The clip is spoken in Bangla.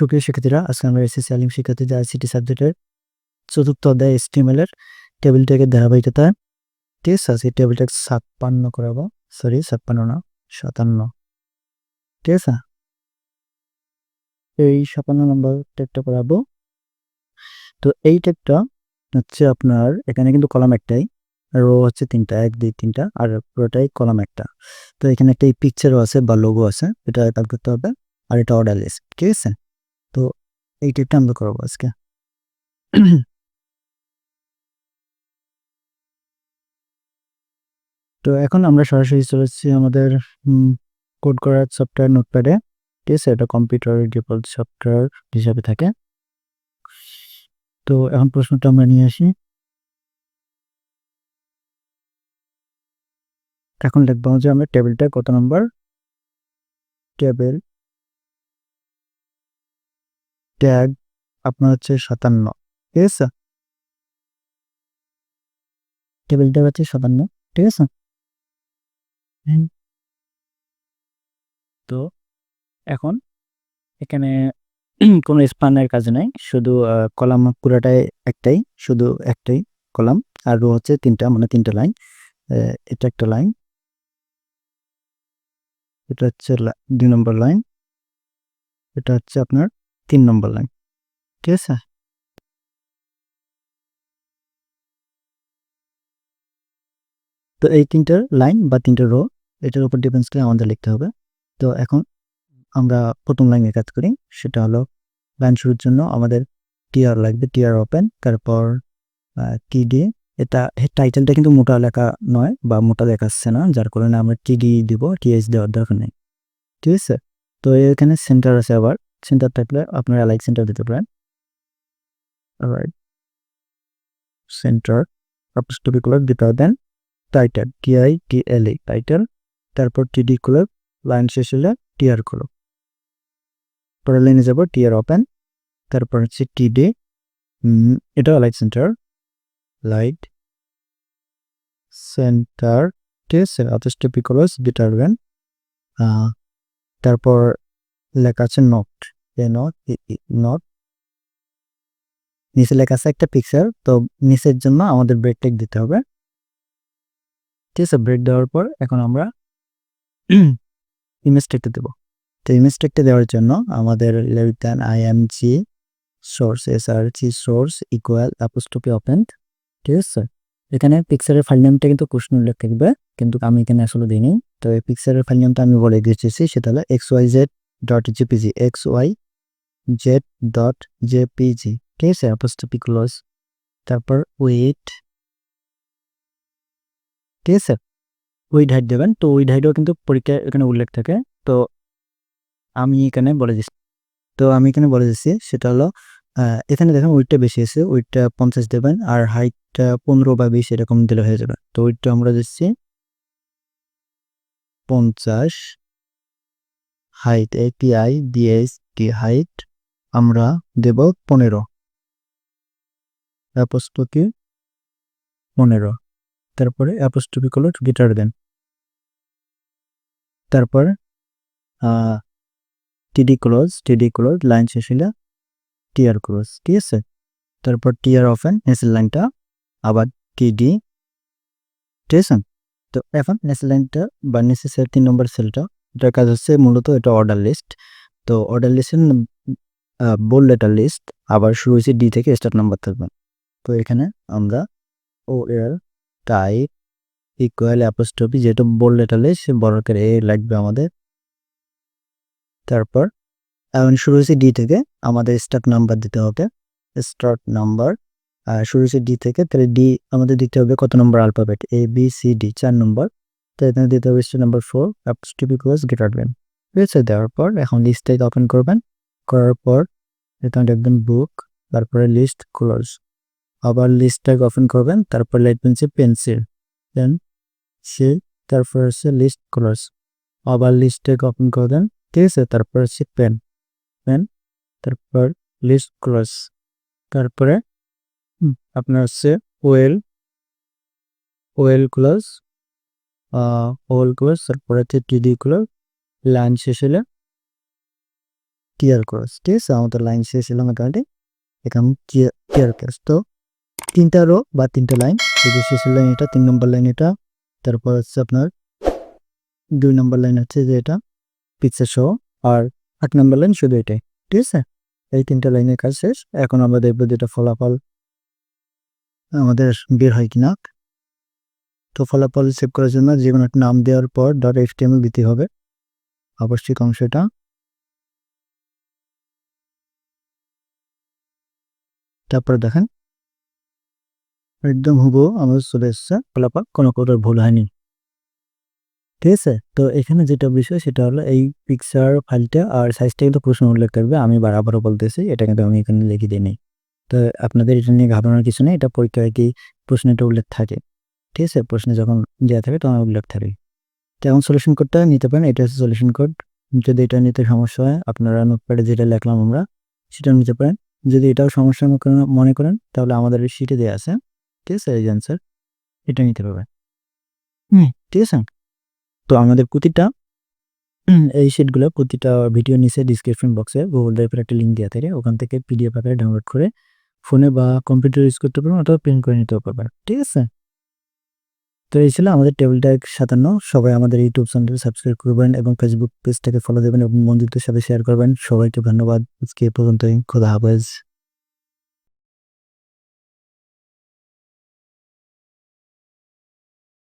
সুপ্রিয় শিক্ষার্থীরা আজকে আমরা এসএসসি আলিম শিক্ষার্থীদের আইসিটি সাবজেক্টের চতুর্থ অধ্যায় এসটিএমএল এর টেবিলটাকে ধারাবাহিকতা ঠিক আছে? সেই টেবিলটা ছাপ্পান্ন করাবো সরি ছাপ্পান্ন না, সাতান্ন। ঠিক আছে? এই ছাপ্পান্ন নম্বর টেকটা করাবো তো এই টেকটা হচ্ছে আপনার, এখানে কিন্তু কলাম একটাই রো হচ্ছে তিনটা, এক, দুই, তিনটা, আর পুরোটাই কলাম একটা। তো এখানে একটা পিকচারও আছে বা লোগো আছে, এটা কাল করতে হবে, আর এটা অর্ডার লিস্ট ঠিক আছে? তো এই টেকটা আমরা করব আজকে। তো এখন আমরা সরাসরি চলে আমাদের কোড করার সফটওয়্যার নোটপ্যাডে ঠিক আছে, এটা কম্পিউটারের ডিফল্ট সফটওয়্যার হিসাবে থাকে। তো এখন প্রশ্নটা আমরা নিয়ে আসি। এখন লিখব যে আমরা টেবিলটা কত নম্বর টেবিল ট্যাগ আপনার হচ্ছে সাতান্ন, ঠিক আছে? টেবিল ট্যাগ হচ্ছে সাতান্ন, ঠিক আছে? তো এখন এখানে কোনো স্পানের কাজ নাই, শুধু কলাম পুরাটাই একটাই, শুধু একটাই কলাম আর রো হচ্ছে তিনটা মানে তিনটা লাইন এটা একটা লাইন এটা হচ্ছে দুই নম্বর লাইন এটা হচ্ছে আপনার তিন নম্বর লাইন ঠিক আছে? তো এই তিনটার লাইন বা তিনটা রো এটার উপর ডিপেন্স করে আমাদের লিখতে হবে। তো এখন আমরা প্রথম লাইনে কাজ করি, সেটা হলো লাইন শুরুর জন্য আমাদের টিআর লাগবে টিআর ওপেন তারপর টিডি এটা টাইটেলটা কিন্তু মোটা লেখা নয় বা মোটা দেখাচ্ছে না, যার কারণে আমরা টিডি দিব টিএস দেওয়ার দরকার নেই। ঠিক আছে? তো এখানে সেন্টার আছে আবার। সেন্টার থাকলে আপনারা লাইক সেন্টার দিতে পারেন। রাইট সেন্টার আপস্টপিকুলার দিতে দেন title TI T L E title তারপর টিডি খুলে লাইন শেষ হলে টিআর খুলো পরের লাইনে যাব টিআর ওপেন তারপর হচ্ছে টিডি এটা লাইট সেন্টার লাইট সেন্টার ঠিক আছে আপস্টপিকুলার ডিটারবেন তারপর লেখা আছে নট এ নট নট নিচে লেখা আছে একটা পিকচার তো নিচের জন্য আমাদের ব্রেক টেক দিতে হবে। ঠিক আছে ব্রেক দেওয়ার পর এখন আমরা ইমেজ টেকটা দেবো। তো ইমেজ টেকটা দেওয়ার জন্য আমাদের লেভিটান I M G source S R C source equal apostrophe open ঠিক আছে, এখানে পিকচারের ফাইল নেমটা কিন্তু প্রশ্ন উল্লেখ থাকবে, কিন্তু আমি এখানে আসলে দিইনি। তো এই পিকচারের ফাইল নেমটা আমি বলে দিয়েছি সেটা হলো X Y Z dot JPG X Y Z dot JPG ঠিক আছে অ্যাপোস্টপি ক্লোজ তারপর উইট ঠিক আছে? উইড হাইট দেবেন। তো উইড হাইটও কিন্তু পরীক্ষায় এখানে উল্লেখ থাকে। তো আমি এখানে বলে দিচ্ছি। তো আমি এখানে বলে দিচ্ছি, সেটা হলো এখানে দেখেন উইটটা বেশি আছে। উইটটা পঞ্চাশ দেবেন আর হাইটটা পনেরো বা বিশ এরকম দিলে হয়ে যাবে। তো উইটটা আমরা দিচ্ছি পঞ্চাশ। হাইট এপিআই ডিএস টি হাইট আমরা দেব পনেরো। অ্যাপোস্টকি পনেরো। তারপরে অ্যাপোস্টপি কলর গিটার দেন। তারপর TD close TD close, line শেষ টিআর ক্লোজ, ঠিক আছে? তারপর টিআর অফেন নেসেল লাইনটা, আবার টিডি, ঠিক আছে? তো এখন নেসেল লাইনটা বা নেসেসের তিন নম্বর সেলটা এটার কাজ হচ্ছে মূলত এটা অর্ডার লিস্ট তো অর্ডার লিস্টের বোল লেটার লিস্ট আবার শুরু হয়েছে ডি থেকে স্টার্ট নাম্বার থাকবে। তো এখানে আমরা ও এর টাইপ ইকুয়াল অ্যাপোস্টপি যেটা বোল্ড লেটার লিস্ট বড় করে এ লাগবে আমাদের। তারপর, এখন শুরু হয়েছে ডি থেকে আমাদের স্টার্ট নাম্বার দিতে হবে। স্টার্ট নাম্বার শুরু হয়েছে ডি থেকে, তাহলে ডি আমাদের দিতে হবে কত নম্বর alphabet A B C D চার নম্বর তো দিতে হবে star number four apostrophe close greater than ঠিক আছে, দেওয়ার পর এখন লিস্টটাই ওপেন করবেন। করার পর এখানে দেখবেন বুক তারপরে লিস্ট ক্লোজ আবার লিস্টটাকে ওপেন করবেন, তারপর লিখবেন যে পেন্সিল দেন সে তারপর হচ্ছে লিস্ট ক্লোজ আবার লিস্টটাকে ওপেন করবেন ঠিক আছে, তারপর হচ্ছে পেন পেন তারপর লিস্ট ক্লোজ তারপরে আপনার হচ্ছে well well close well close তারপরে হচ্ছে টিডি ক্লোজ লাইন শেষ হলে টিয়ার ক্রস, ঠিক আছে? আমাদের লাইন শেষ হলো মোটামুটি এখানে টিয়ার ক্রস। তো তিনটা রো বা তিনটা লাইন এই যে শেষের লাইন এটা তিন নম্বর লাইন এটা, তারপর হচ্ছে আপনার দুই নম্বর লাইন হচ্ছে যে এটা পিকচার সহ আর আট নম্বর লাইন শুধু এটাই, ঠিক আছে? এই তিনটা লাইনের কাজ শেষ, এখন আমরা দেখব যেটা ফলাফল আমাদের বের হয় কিনা। তো ফলাফল সেভ করার জন্য যে কোনো একটা নাম দেওয়ার পর. ডট এফটিএমএল দিতে হবে। আবশ্যিক অংশটা। তারপরে দেখেন। একদম হুবো আমাদের চলে এসছে। ফলাফল কোনো কোথাও ভুল হয়নি। ঠিক আছে? তো এখানে যেটা বিষয় সেটা হলো এই পিকচার ফাইলটা আর সাইজটা কিন্তু প্রশ্ন উল্লেখ করবে। আমি বারবারও বলতেছি, এটা কিন্তু আমি এখানে লিখে দিই তো আপনাদের এটা নিয়ে ঘাবড়ানোর কিছু নেই। এটা পরীক্ষায় কি প্রশ্নটা উল্লেখ থাকে? ঠিক আছে প্রশ্নে যখন দেওয়া থাকে তখন উল্লেখ থাকে। তো এখন সলিউশন কোডটা নিতে পারেন, এটা হচ্ছে সলিউশন কোড যদি এটা নিতে সমস্যা হয়, আপনারা নোটপ্যাডে যেটা লিখলাম আমরা সেটা নিতে পারেন। যদি এটাও সমস্যা মনে করেন তাহলে আমাদের এই শিটে দেওয়া আছে। ঠিক আছে, এই অ্যান্সার এটা নিতে পারবেন। হুম, ঠিক আছে। তো আমাদের প্রতিটা, এই শিটগুলো প্রতিটা ভিডিও নিচে ডিসক্রিপশন বক্সে গুগল ড্রাইভের একটা লিঙ্ক দেওয়া থাকে। ওখান থেকে পিডিএফ আকারে ডাউনলোড করে ফোনে বা কম্পিউটার ইউজ করতে পারবেন অথবা প্রিন্ট করে নিতেও পারবেন। ঠিক আছে? তো এই ছিল আমাদের টেবিল ট্যাগ সাতান্ন। সবাই আমাদের ইউটিউব চ্যানেল সাবস্ক্রাইব করবেন এবং ফেসবুক পেজটাকে ফলো দেবেন এবং বন্ধুদের সাথে শেয়ার করবেন। সবাইকে ধন্যবাদ। আজকে এ পর্যন্তই। খোদা হাফেজ।